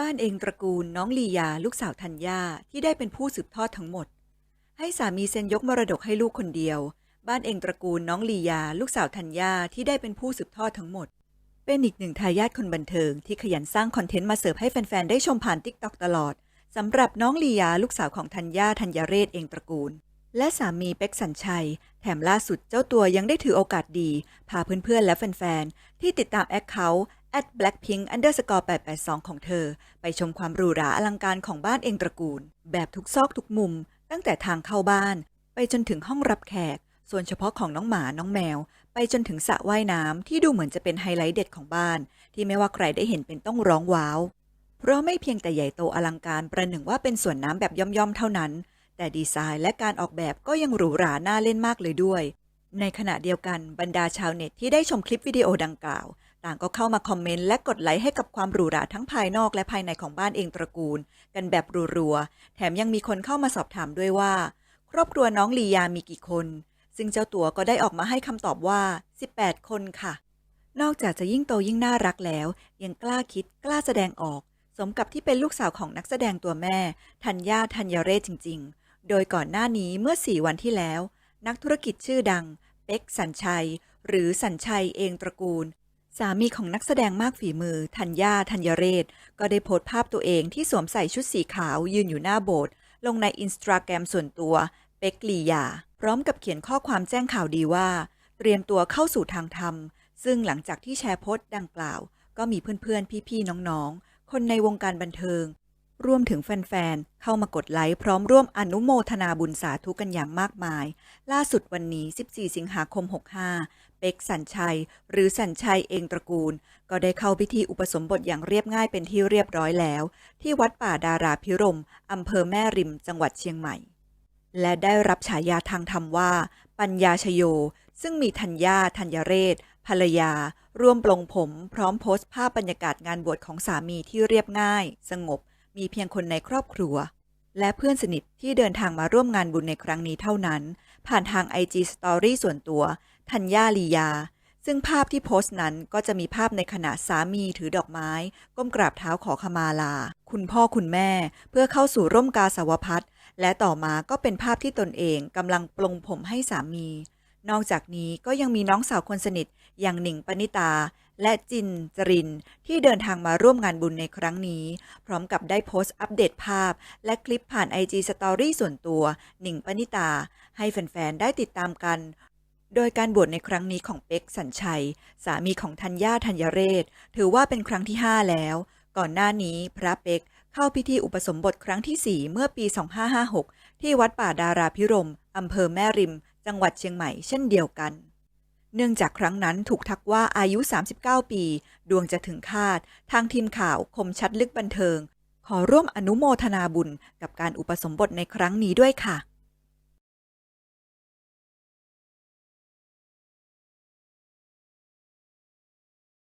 บ้านเองตระกูลน้องลียาลูกสาวธัญญาที่ได้เป็นผู้สืบทอดทั้งหมด ให้สามีเซ็นยกมรดกให้ลูกคนเดียว บ้านเองตระกูลน้องลียาลูกสาวธัญญาที่ได้เป็นผู้สืบทอดทั้งหมด เป็นอีกหนึ่งทายาทคนบันเทิงที่ขยันสร้างคอนเทนต์มาเสิร์ฟให้แฟนๆได้ชมผ่านติ๊กตอกตลอดสำหรับน้องลียาลูกสาวของธัญญาธัญเรศเองตระกูล และสามีเป็กสัญชัย แถมล่าสุดเจ้าตัวยังได้ถือโอกาสดี พาเพื่อนๆและแฟนๆที่ติดตามแอคเคาท์ at blackpink underscore 882 ของเธอ ไปชมความหรูหราอลังการของบ้านเองตระกูล แบบทุกซอกทุกมุม ตั้งแต่ทางเข้าบ้าน ไปจนถึงห้องรับแขก ส่วนเฉพาะของน้องหมาน้องแมว ไปจนถึงสระว่ายน้ำที่ดูเหมือนจะเป็นไฮไลท์เด็ดของบ้าน ที่ไม่ว่าใครได้เห็นเป็นต้องร้องว้าว เพราะไม่เพียงแต่ใหญ่โตอลังการประหนึ่งว่าเป็นสวนน้ำแบบย่อมๆเท่านั้น แต่ดีไซน์และการออกแบบก็ยังหรูหราน่าเล่นมากเลยด้วยในขณะเดียวกันบรรดาชาวเน็ตที่ได้ชมคลิปวิดีโอดังกล่าว ต่างก็เข้ามาคอมเมนต์และกดไลค์ให้กับความหรูหราทั้งภายนอกและภายในของบ้านเองตระกูล กันแบบรัวๆ แถมยังมีคนเข้ามาสอบถามด้วยว่า ครอบครัวน้องลียามีกี่คน ซึ่งเจ้าตัวก็ได้ออกมาให้คำตอบว่า 18 คนค่ะ นอกจากจะยิ่งโตยิ่งน่ารักแล้ว ยังกล้าคิดกล้าแสดงออก สมกับที่เป็นลูกสาวของนักแสดงตัวแม่ธัญญาธัญเรศจริง ๆ โดยก่อนหน้านี้เมื่อ 4 วันที่แล้ว นักธุรกิจชื่อดังเป็กสัญชัย หรือสัญชัยเองตระกูล สามีของนักแสดงมากฝีมือธัญญาธัญเรศ ก็ได้โพสต์ภาพตัวเองที่สวมใส่ชุดสีขาวยืนอยู่หน้าโบสถ์ลงในอินสตาแกรมส่วนตัวเป็กลียา พร้อมกับเขียนข้อความแจ้งข่าวดีว่า เตรียมตัวเข้าสู่ทางธรรม ซึ่งหลังจากที่แชร์โพสต์ดังกล่าว ก็มีเพื่อนๆ พี่ๆ น้องๆ คนในวงการบันเทิง รวมถึงแฟนๆ เข้ามากดไลค์พร้อมร่วมอนุโมทนาบุญสาธุกันอย่างมากมาย ล่าสุดวันนี้ 14 สิงหาคม 65 เป็กสัญชัย หรือสัญชัยเองตระกูล ก็ได้เข้าพิธีอุปสมบทอย่างเรียบง่ายเป็นที่เรียบร้อยแล้ว ที่วัดป่าดาราพิรมอำเภอแม่ริม จังหวัดเชียงใหม่ และได้รับฉายาทางธรรมว่า ปัญญาชโย ซึ่งมีธัญญาธัญเรศภรรยา ร่วมปลงผม พร้อมโพสต์ภาพบรรยากาศงานบวชของสามีที่เรียบง่าย สงบ มีเพียงคนในครอบครัว และเพื่อนสนิทที่เดินทางมาร่วมงานบุญในครั้งนี้เท่านั้น ผ่านทาง IG Story ส่วนตัวธัญญาลียา ซึ่งภาพที่โพสต์นั้นก็จะมีภาพในขณะสามีถือดอกไม้ ก้มกราบเท้าขอขมาลา คุณพ่อคุณแม่ เพื่อเข้าสู่ร่มกาสาวพัดและต่อมาก็เป็นภาพที่ตนเองกำลังปลงผมให้สามี นอกจากนี้ก็ยังมีน้องสาวคนสนิทอย่างหนิงปณิตา และจินจริน ที่เดินทางมาร่วมงานบุญในครั้งนี้ พร้อมกับได้โพสต์อัปเดตภาพ และคลิปผ่าน IG Story ส่วนตัว หนิงปณิตา ให้แฟน ๆ ได้ติดตามกัน โดยการบวชในครั้งนี้ของเป็กสัญชัย สามีของธัญญาธัญเรศ ถือว่าเป็นครั้งที่ 5 แล้ว ก่อนหน้านี้พระเป็กเข้าพิธีอุปสมบทครั้งที่ 4 เมื่อปี 2556 ที่วัดป่าดาราพิรมอำเภอแม่ริม จังหวัดเชียงใหม่เช่นเดียวกัน เนื่องจากครั้งนั้นถูกทักว่าอายุ 39 ปี ดวงจะถึงคาด ทางทีมข่าวคมชัดลึกบันเทิง ขอร่วมอนุโมทนาบุญกับการอุปสมบทในครั้งนี้ด้วยค่ะ